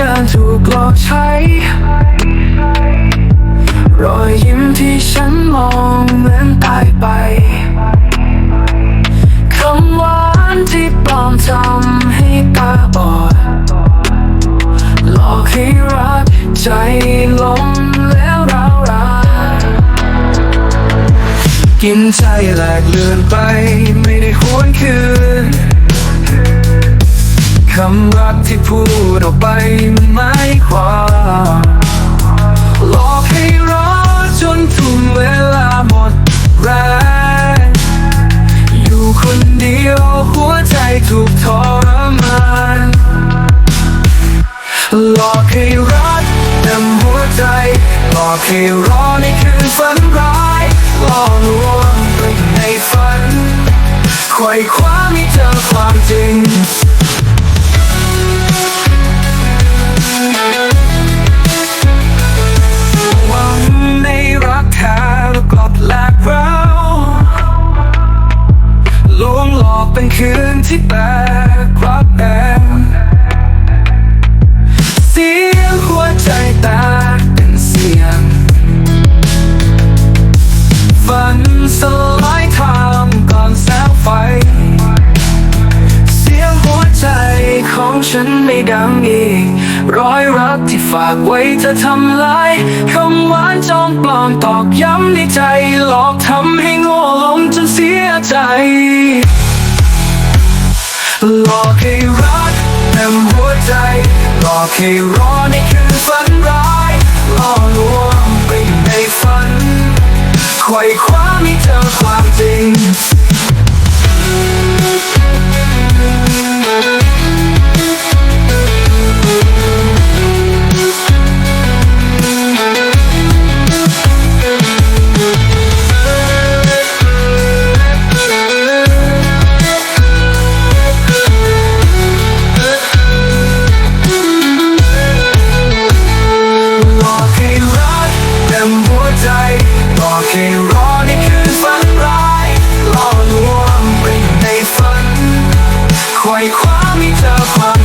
การถูกหลอกใช้ รอยยิ้มที่ฉันมองเหมือนตายไปคำหวานที่ปลอมทำให้ตาบอด หลอกให้รักใจลงแล้วร้าวรานกินใจแหลกเลือนไปไม่ได้หวนคืน คำรักที่พูดออกไปมันไม่ความหลอกให้รอจนทุ่มเวลาหมดแรงอยู่คนเดียวหัวใจถูกทรมานหลอกให้รักนำหัวใจหลอกให้รอในคืนฝันร้ายหล่อลวงไปในฝันไขว่คว้าไม่เจอความจริง ฉันไม่ดังอีกรอยรักที่ฝากไว้จะทำลายคำหวานจอมปลอมตอกย้ำในใจ หลอกทำให้โง่ลงจนเสียใจ หลอกให้รักนำหัวใจ หลอกให้รอในคืนฝันร้าย tough